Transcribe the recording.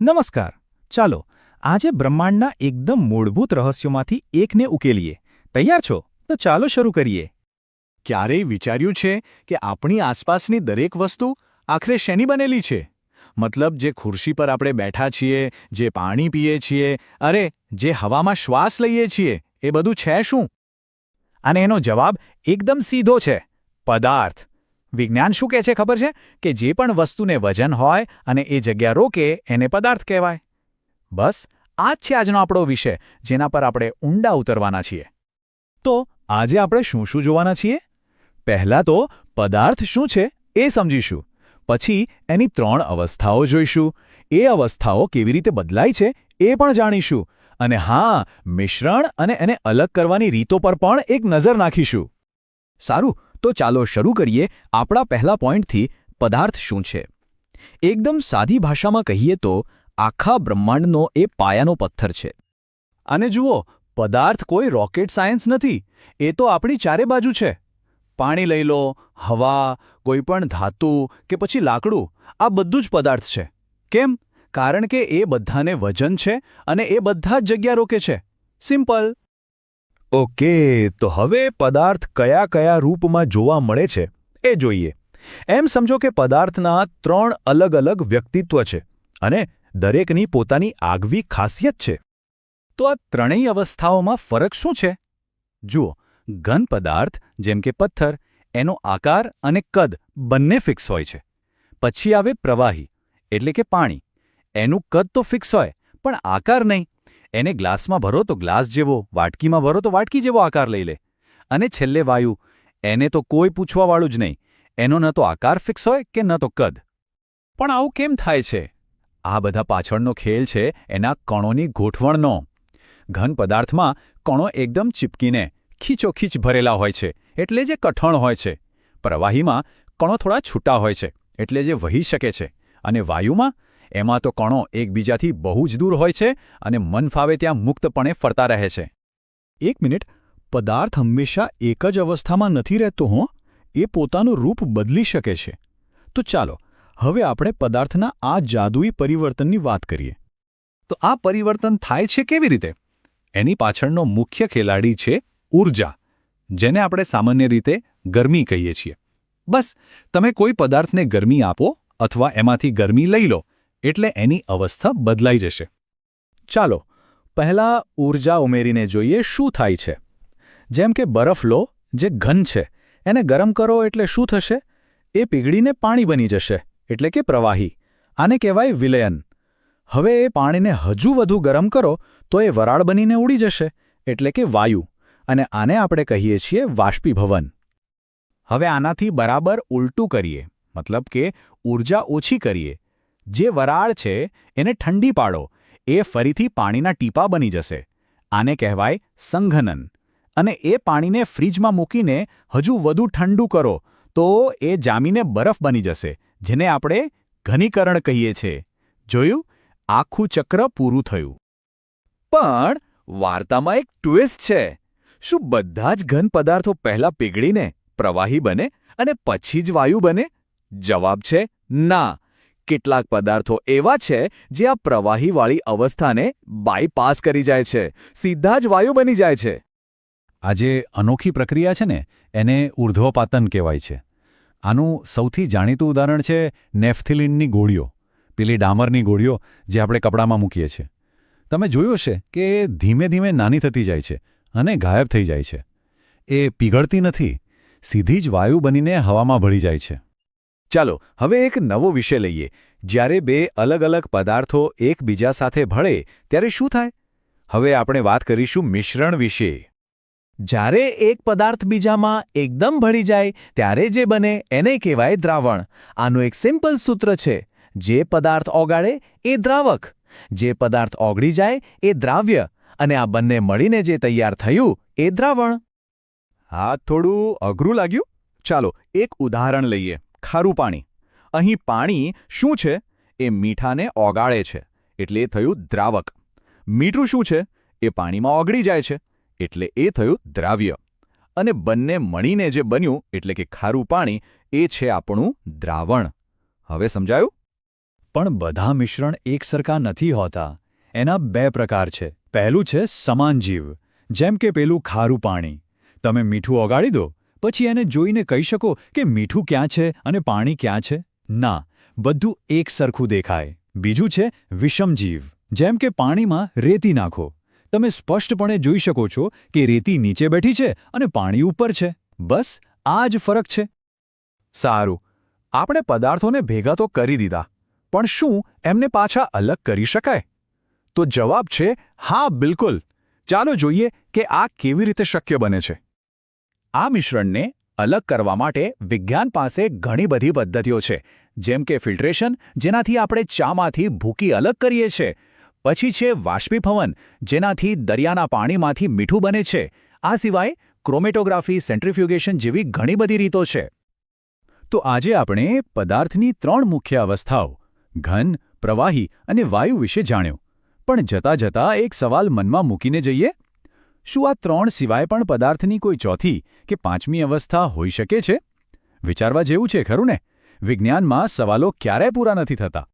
નમસ્કાર. ચાલો, આજે બ્રહ્માંડના એકદમ મૂળભૂત રહસ્યોમાંથી એકને ઉકેલીએ. તૈયાર છો? તો ચાલો શરૂ કરીએ. ક્યારેય વિચાર્યું છે કે આપણી આસપાસની દરેક વસ્તુ આખરે શેની બનેલી છે? મતલબ જે ખુરશી પર આપણે બેઠા છીએ, જે પાણી પીએ છીએ, અરે, જે હવામાં શ્વાસ લઈએ છીએ, એ બધું છે શું? અને એનો જવાબ એકદમ સીધો છે, પદાર્થ. વિજ્ઞાન શું કહે છે ખબર છે? કે જે પણ વસ્તુને વજન હોય અને એ જગ્યા રોકે એને પદાર્થ કહેવાય. બસ, આ છે આજનો આપણો વિષય, જેના પર આપણે ઊંડા ઉતરવાના છીએ. તો આજે આપણે શું શું જોવાના છીએ? પહેલાં તો પદાર્થ શું છે એ સમજીશું. પછી એની ત્રણ અવસ્થાઓ જોઈશું. એ અવસ્થાઓ કેવી રીતે બદલાય છે એ પણ જાણીશું. અને હા, મિશ્રણ અને એને અલગ કરવાની રીતો પર પણ એક નજર નાખીશું. સારું તો ચાલો શરૂ કરીએ આપણા પહેલા પોઈન્ટથી પદાર્થ શું છે. એકદમ સાદી ભાષામાં કહીએ તો આખા બ્રહ્માંડનો એ પાયાનો પથ્થર છે. અને જુઓ, પદાર્થ કોઈ રોકેટ સાયન્સ નથી, એ તો આપણી ચારે બાજુ છે. પાણી લઈ લો, હવા કોઈપણ ધાતુ કે પછી લાકડું, આ બધું જ પદાર્થ છે. કેમ? કારણ કે એ બધાને વજન છે અને એ બધા જ જગ્યા રોકે છે. સિમ્પલ. ઓકે, તો હવે પદાર્થ કયા કયા રૂપમાં જોવા મળે છે એ જોઈએ. એમ સમજો કે પદાર્થના ત્રણ અલગ અલગ વ્યક્તિત્વ છે અને દરેકની પોતાની આગવી ખાસિયત છે. તો આ ત્રણેય અવસ્થાઓમાં ફરક શું છે? જુઓ, ઘન પદાર્થ, જેમ કે પથ્થર, એનો આકાર અને કદ બંને ફિક્સ હોય છે. પછી આવે પ્રવાહી, એટલે કે પાણી. એનું કદ તો ફિક્સ હોય, પણ આકાર નહીં. એને ગ્લાસમાં ભરો તો ગ્લાસ જેવો, વાટકીમાં ભરો તો વાટકી જેવો આકાર લઈ લે. અને છેલ્લે વાયુ, એને તો કોઈ પૂછવાવાળું જ નહીં, એનો ન તો આકાર ફિક્સ હોય કે ન તો કદ. પણ આવું કેમ થાય છે? આ બધા પાછળનો ખેલ છે એના કણોની ગોઠવણનો. ઘન પદાર્થમાં કણો એકદમ ચીપકીને ખીચોખીચ ભરેલા હોય છે, એટલે જે કઠણ હોય છે. પ્રવાહીમાં કણો થોડા છૂટા હોય છે, એટલે જે વહી શકે છે. અને વાયુમાં એમાં તો કણો એકબીજાથી બહુ જ દૂર હોય છે અને મન ફાવે ત્યાં મુક્તપણે ફરતા રહે છે. એક મિનિટ, પદાર્થ હંમેશા એક જ અવસ્થામાં નથી રહેતો હો? એ પોતાનું રૂપ બદલી શકે છે. તો ચાલો, હવે આપણે પદાર્થના આ જાદુઈ પરિવર્તનની વાત કરીએ. તો આ પરિવર્તન થાય છે કેવી રીતે? એની પાછળનો મુખ્ય ખેલાડી છે ઊર્જા જેને આપણે સામાન્ય રીતે ગરમી કહીએ છીએ. બસ, તમે કોઈ પદાર્થને ગરમી આપો અથવા એમાંથી ગરમી લઈ લો. એટલે એની અવસ્થા બદલાઈ જશે. ચાલો, પહેલાં ઊર્જા ઉમેરીને જોઈએ શું થાય છે. જેમ કે બરફ લો, જે ઘન છે, એને ગરમ કરો એટલે શું થશે? એ પીગળીને પાણી બની જશે, એટલે કે પ્રવાહી. આને કહેવાય વિલયન. હવે એ પાણીને હજુ વધુ ગરમ કરો, તો એ વરાળ બનીને ઉડી જશે, એટલે કે વાયુ. અને આને આપણે કહીએ છીએ વાષ્પીભવન. હવે આનાથી બરાબર ઉલટું કરીએ, મતલબ કે ઊર્જા ઓછી કરીએ. જે વરાળ છે, એને ઠંડી પાડો. એ ફરીથી પાણીના ટીપા બની જશે. આને કહેવાય સંઘનન. અને એ પાણીને ફ્રીજમાં મૂકીને હજુ વધુ ઠંડુ કરો, તો એ જામીને બરફ બની જશે, જેને આપણે ઘનીકરણ કહીએ છીએ જોયું? આખું ચક્ર પૂરું થયું. પણ વાર્તામાં એક ટ્વિસ્ટ છે. શું બધા જ ઘન પદાર્થો પહેલા પીગળીને પ્રવાહી બને અને પછી જ વાયુ બને? જવાબ છે ના. કેટલાક પદાર્થો એવા છે જે આ પ્રવાહીવાળી અવસ્થાને બાયપાસ કરી જાય છે. સીધા જ વાયુ બની જાય છે. આ જે અનોખી પ્રક્રિયા છે ને, એને ઉર્ધ્વપાતન કહેવાય છે. આનું સૌથી જાણીતું ઉદાહરણ છે નેફથિલિનની ગોળીઓ, પેલી ડામરની ગોળીઓ જે આપણે કપડામાં મૂકીએ છીએ. તમે જોયું છે કે ધીમે ધીમે નાની થતી જાય છે અને ગાયબ થઈ જાય છે. એ પીગળતી નથી, સીધી જ વાયુ બનીને હવામાં ભળી જાય છે. ચાલો, હવે એક નવો વિષય લઈએ. જ્યારે બે અલગ અલગ પદાર્થો એકબીજા સાથે ભળે, ત્યારે શું થાય? હવે આપણે વાત કરીશું મિશ્રણ વિશે. જ્યારે એક પદાર્થ બીજામાં એકદમ ભળી જાય, ત્યારે જે બને એને કહેવાય દ્રાવણ. આનું એક સિમ્પલ સૂત્ર છે. જે પદાર્થ ઓગાળે, એ દ્રાવક. જે પદાર્થ ઓગળી જાય, એ દ્રાવ્ય. અને આ બંને મળીને જે તૈયાર થયું, એ દ્રાવણ. હા, થોડું અઘરું લાગ્યું? ચાલો, એક ઉદાહરણ લઈએ. ખારું પાણી. અહીં પાણી શું છે? એ મીઠાને ઓગાળે છે, એટલે એ થયું દ્રાવક. મીઠું શું છે? એ પાણીમાં ઓગળી જાય છે, એટલે એ થયું દ્રાવ્ય. અને બંને મળીને જે બન્યું, એટલે કે ખારું પાણી, એ છે આપણું દ્રાવણ. હવે સમજાયું? પણ બધા મિશ્રણ એકસરખા નથી હોતા. એના બે પ્રકાર છે. પહેલું છે સમાન જીવ, જેમ કે પેલું ખારું પાણી. તમે મીઠું ઓગાળી દો પછી એને જોઈને કહી શકો કે મીઠું ક્યાં છે અને પાણી ક્યાં છે? ના, બધું એક સરખું દેખાય. બીજું છે વિષમ જીવ જેમ કે પાણીમાં રેતી નાખો. તમે સ્પષ્ટપણે જોઈ શકો છો કે રેતી નીચે બેઠી છે અને પાણી ઉપર છે. બસ, આ જ ફરક છે. સારું. આપણે પદાર્થોને ભેગા તો કરી દીધા. પણ શું એમને પાછા અલગ કરી શકાય? તો જવાબ છે, હા, બિલકુલ. ચાલો જોઈએ કે આ કેવી રીતે શક્ય બને છે. આ મિશ્રણને અલગ કરવા માટે વિજ્ઞાન પાસે ઘણી બધી પદ્ધતિઓ છે. જેમ કે ફિલ્ટ્રેશન, જેનાથી આપણે ચામાંથી ભૂકી અલગ કરીએ છીએ પછી છે વાષ્પીભવન, જેનાથી દરિયાના પાણીમાંથી મીઠું બને છે. આ સિવાય ક્રોમેટોગ્રાફી, સેન્ટ્રીફ્યુગેશન જેવી ઘણી બધી રીતો છે. તો આજે આપણે પદાર્થની ત્રણ મુખ્ય અવસ્થાઓ, ઘન, પ્રવાહી અને વાયુ વિશે જાણ્યું. પણ જતા જતા એક સવાલ મનમાં મૂકીને જઈએ. શું આ ત્રણ સિવાય પણ પદાર્થની કોઈ ચોથી કે પાંચમી અવસ્થા હોઈ શકે છે? વિચારવા જેવું છે, ખરું ને? વિજ્ઞાનમાં સવાલો ક્યારેય પૂરા નથી થતા.